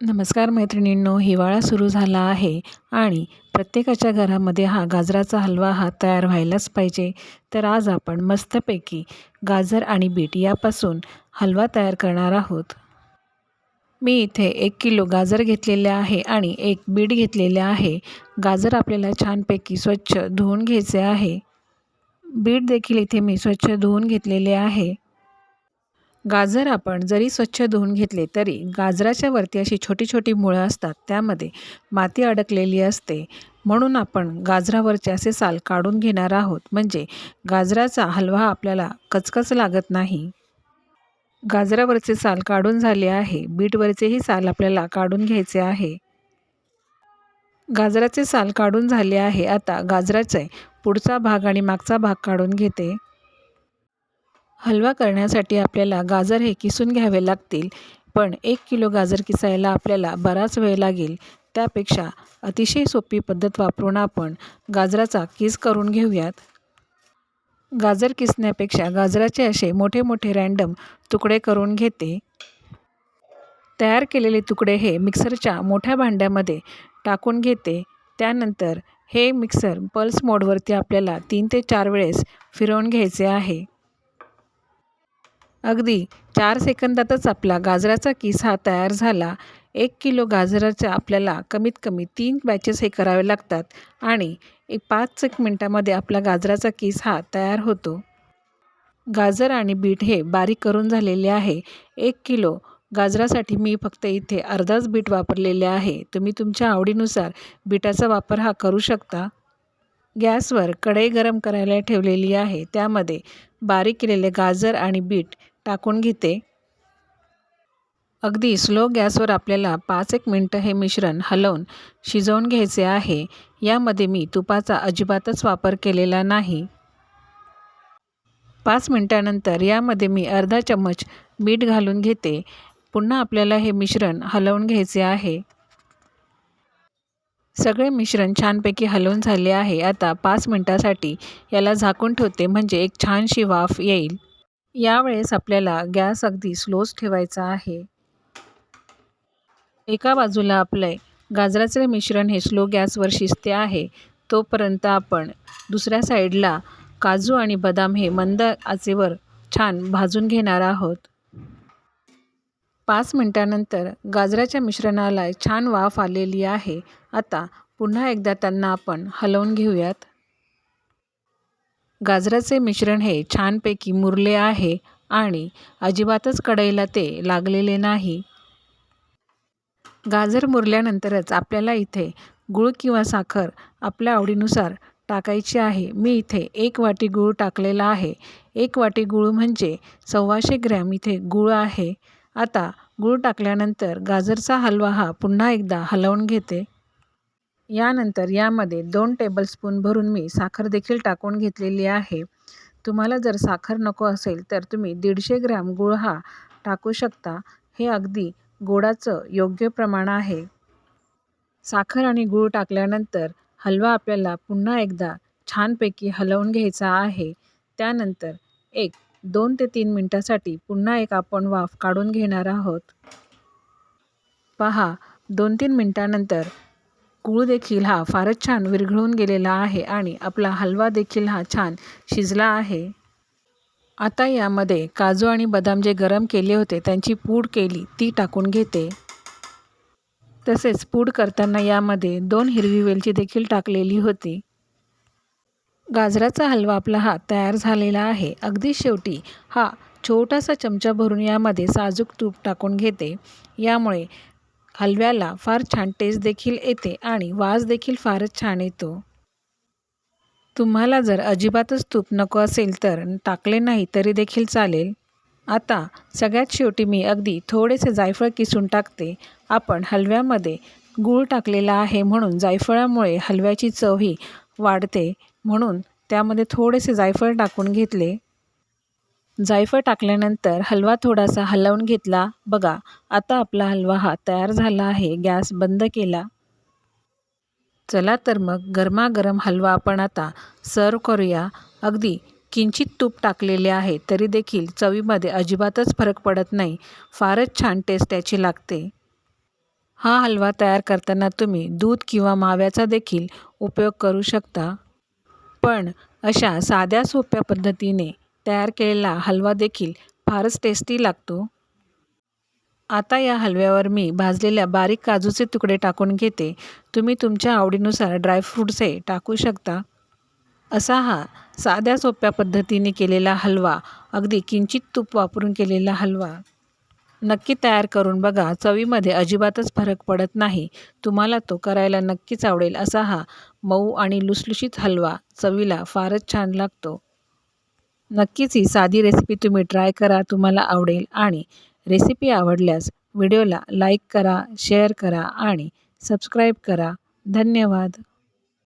नमस्कार मैत्रिणींनो हिवाळा सुरू झाला आहे आणि प्रत्येकाच्या घरामध्ये हा गाजराचा हलवा हा तयार व्हायलाच पाहिजे. तर आज आपण मस्तपैकी गाजर आणि बीट यापासून हलवा तयार करणार आहोत. मी इथे एक किलो गाजर घेतलेले आहे आणि एक बीट घेतलेले आहे. गाजर आपल्याला छानपैकी स्वच्छ धुवून घ्यायचे आहे. बीट देखील इथे मी स्वच्छ धुवून घेतलेले आहे. गाजर आपण जरी स्वच्छ धुवून घेतले तरी गाजराच्या वरती अशी छोटी छोटी मुळं असतात त्यामध्ये माती अडकलेली असते. म्हणून आपण गाजरावरचे असे साल काढून घेणार आहोत. म्हणजे गाजराचा हलवा आपल्याला कचकच लागत नाही. गाजरावरचे साल काढून झाले आहे. बीटवरचेही साल आपल्याला काढून घ्यायचे आहे. गाजराचे साल काढून झाले आहे. आता गाजराचे पुढचा भाग आणि मागचा भाग काढून घेते. हलवा करण्यासाठी आपल्याला गाजर हे किसून घ्यावे लागतील. पण एक किलो गाजर किसायला आपल्याला बराच वेळ लागेल. त्यापेक्षा अतिशय सोपी पद्धत वापरून आपण गाजराचा किस करून घेऊयात. गाजर किसण्यापेक्षा गाजराचे असे मोठे मोठे रँडम तुकडे करून घेते. तयार केलेले तुकडे हे मिक्सरच्या मोठ्या भांड्यामध्ये टाकून घेते. त्यानंतर हे मिक्सर पल्स मोडवरती आपल्याला तीन ते चार वेळेस फिरवून घ्यायचे आहे. अगदी चार सेकंदातच आपला गाजराचा किस हा तयार झाला. एक किलो गाजराच्या आपल्याला कमीत कमी तीन बॅचेस हे करावे लागतात आणि एक पाच एक मिनटामध्ये आपला गाजराचा किस हा तयार होतो. गाजर आणि बीट हे बारीक करून झालेले आहे. एक किलो गाजरासाठी मी फक्त इथे अर्धाच बीट वापरलेले आहे. तुम्ही तुमच्या आवडीनुसार बीटाचा वापर हा करू शकता. गॅसवर कढई गरम करायला ठेवलेली आहे. त्यामध्ये बारीक केलेले गाजर आणि बीट टाकून घेते. अगदी स्लो गॅसवर आपल्याला पाच एक मिनटं हे मिश्रण हलवून शिजवून घ्यायचे आहे. यामध्ये मी तुपाचा अजिबातच वापर केलेला नाही. पाच मिनटानंतर यामध्ये मी अर्धा चम्मच मीठ घालून घेते. पुन्हा आपल्याला हे मिश्रण हलवून घ्यायचे आहे. सगळे मिश्रण छानपैकी हलवून झाले आहे. आता पाच मिनटासाठी याला झाकून ठेवते. म्हणजे एक छानशी वाफ येईल. यावेळेस आपल्याला गॅस अगदी स्लोच ठेवायचा आहे. एका बाजूला आपले गाजराचे मिश्रण हे स्लो गॅसवर शिजते आहे तोपर्यंत आपण दुसऱ्या साईडला काजू आणि बदाम हे मंद आचेवर छान भाजून घेणार आहोत. पाच मिनटानंतर गाजराच्या मिश्रणाला छान वाफ आलेली आहे. आता पुन्हा एकदा त्यांना आपण हलवून घेऊयात. गाजराचे मिश्रण हे छानपैकी मुरले आहे आणि अजिबातच कढईला ते लागलेले नाही. गाजर मुरल्यानंतरच आपल्याला इथे गूळ किंवा साखर आपल्या आवडीनुसार टाकायची आहे. मी इथे एक वाटी गूळ टाकलेला आहे. एक वाटी गूळ म्हणजे सव्वाशे ग्रॅम इथे गूळ आहे. आता गूळ टाकल्यानंतर गाजरचा हलवा हा पुन्हा एकदा हलवून घेते. यानंतर यामध्ये दोन टेबलस्पून भरून मी साखर देखील टाकून घेतलेली आहे. तुम्हाला जर साखर नको असेल तर तुम्ही दीडशे ग्रॅम गुळ हा टाकू शकता. हे अगदी गोडाचं योग्य प्रमाण आहे. साखर आणि गूळ टाकल्यानंतर हलवा आपल्याला पुन्हा एकदा छानपैकी हलवून घ्यायचा आहे. त्यानंतर एक दोन ते तीन मिनटासाठी पुन्हा एक आपण वाफ काढून घेणार आहोत. पहा दोन तीन मिनटानंतर गूळ देखील हा फारच छान विरघळून गेलेला आहे आणि आपला हलवा देखील हा छान शिजला आहे. आता यामध्ये काजू आणि बदाम जे गरम केले होते त्यांची पूड केली ती टाकून घेते. तसेच पूड करताना यामध्ये दोन हिरवी वेलची देखील टाकलेली होती. गाजराचा हलवा आपला हा तयार झालेला आहे. अगदी शेवटी हा छोटासा चमचा भरून यामध्ये साजूक तूप टाकून घेते. यामुळे हलव्याला फार छान टेस्ट देखील येते आणि वास देखील फारच छान येतो. तुम्हाला जर अजिबातच तूप नको असेल तर टाकले नाही तरी देखील चालेल. आता सगळ्यात शेवटी मी अगदी थोडेसे जायफळ किसून टाकते. आपण हलव्यामध्ये गूळ टाकलेला आहे म्हणून जायफळामुळे हलव्याची चवही वाढते म्हणून त्यामध्ये थोडेसे जायफळ टाकून घेतले. जायफळ टाकल्यानंतर हलवा थोडासा हलवून घेतला. बघा आता आपला हलवा हा तयार झाला आहे. गॅस बंद केला. चला तर मग गरमागरम हलवा आपण आता सर्व करूया. अगदी किंचित तूप टाकलेले आहे तरी देखील चवीमध्ये अजिबातच फरक पडत नाही. फारच छान टेस्ट याची लागते. हा हलवा तयार करताना तुम्ही दूध किंवा माव्याचा देखील उपयोग करू शकता. पण अशा साध्या सोप्या पद्धतीने तयार केलेला हलवा देखील फारच टेस्टी लागतो. आता या हलव्यावर मी भाजलेल्या बारीक काजूचे तुकडे टाकून घेते. तुम्ही तुमच्या आवडीनुसार ड्रायफ्रूट्सही टाकू शकता. असा हा साध्या सोप्या पद्धतीने केलेला हलवा अगदी किंचित तूप वापरून केलेला हलवा. नक्की तयार करून बघा चवीमध्ये अजिबातच फरक पडत नाही. तुम्हाला तो करायला नक्कीच आवडेल. असा हा मऊ आणि लुसलुशीत हलवा चवीला फारच छान लागतो. नक्कीच ही साधी रेसिपी तुम्ही ट्राय करा तुम्हाला आवडेल. आणि रेसिपी आवडल्यास व्हिडिओला लाईक करा शेअर करा आणि सबस्क्राईब करा. धन्यवाद.